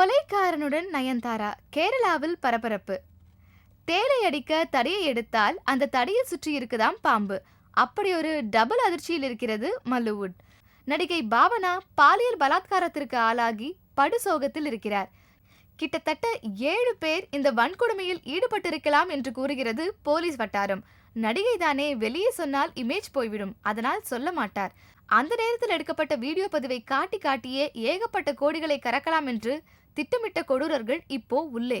கொலைக்காரனுடன் நயன்தாரா கேரளாவில் பரபரப்பு. தேலை அடிக்க தடியை எடுத்தால் அந்த தடியை சுற்றி இருக்குதாம் பாம்பு. அப்படி ஒரு டபுள் அதிர்ச்சியில் இருக்கிறது மல்லுவுட். நடிகை பாவனா பாலியல் பலாத்காரத்திற்கு ஆளாகி படுசோகத்தில் இருக்கிறார். கிட்டத்தட்ட ஏழு பேர் இந்த வன்கொடுமையில் ஈடுபட்டிருக்கலாம் என்று கூறுகிறது போலீஸ் வட்டாரம். நடிகை தானே வெளியே சொன்னால் இமேஜ் போய்விடும். அதனால் சொல்ல மாட்டார். அந்த நேரத்தில் எடுக்கப்பட்ட வீடியோ பதிவை காட்டி காட்டியே ஏகப்பட்ட கோடிகளை கறக்கலாம் என்று திட்டமிட்ட கொடூரர்கள் இப்போ உள்ளே.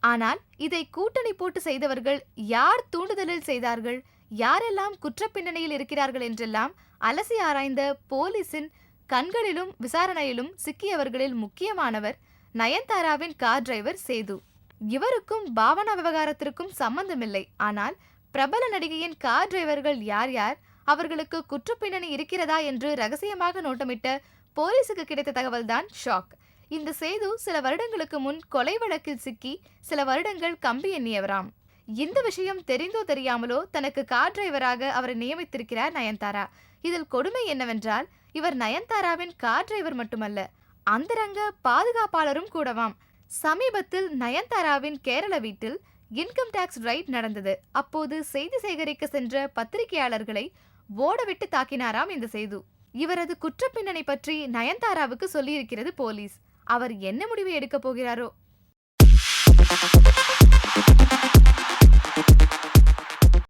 ஆனால் இதை கூட்டணி போட்டு செய்தவர்கள் யார் தூண்டுதலில் செய்தார்கள்? யாரெல்லாம் குற்றப் பின்னணியில் இருக்கிறார்கள் என்றெல்லாம் அலசி ஆராய்ந்த போலீசின் கண்களிலும் விசாரணையிலும் சிக்கியவர்களில் முக்கியமானவர் நயன்தாராவின் கார் டிரைவர் சேது. இவருக்கும் பாவனா விவகாரத்திற்கும் சம்பந்தமில்லை. ஆனால் பிரபல நடிகையின் கார் டிரைவர்கள் யார் யார்? அவர்களுக்கு குற்றப்பின்னணி இருக்கிறதா என்று ரகசியமாக நோட்டமிட்ட போலீசுக்கு கிடைத்த தகவல்தான் ஷாக். இந்த சேது சில வருடங்களுக்கு முன் கொலை வழக்கில் சிக்கி சில வருடங்கள் கம்பி எண்ணியவராம். இந்த விஷயம் தெரிந்தோ தெரியாமலோ தனக்கு கார் டிரைவராக அவரை நியமித்திருக்கிறார் நயன்தாரா. இதில் கொடுமை என்னவென்றால் இவர் நயன்தாராவின் கார் டிரைவர் மட்டுமல்ல அந்தரங்க பாதுகாப்பாளரும் கூடவாம். சமீபத்தில் நயன்தாராவின் கேரள வீட்டில் இன்கம் டாக்ஸ் ரைட் நடந்தது. அப்போது செய்தி சேகரிக்க சென்ற பத்திரிகையாளர்களை ஓடவிட்டு தாக்கினாராம் இந்த சேது இவரது குற்றப்பின்னணி பற்றி நயன்தாராவுக்கு சொல்லியிருக்கிறது போலீஸ். அவர் என்ன முடிவு எடுக்கப் போகிறாரோ?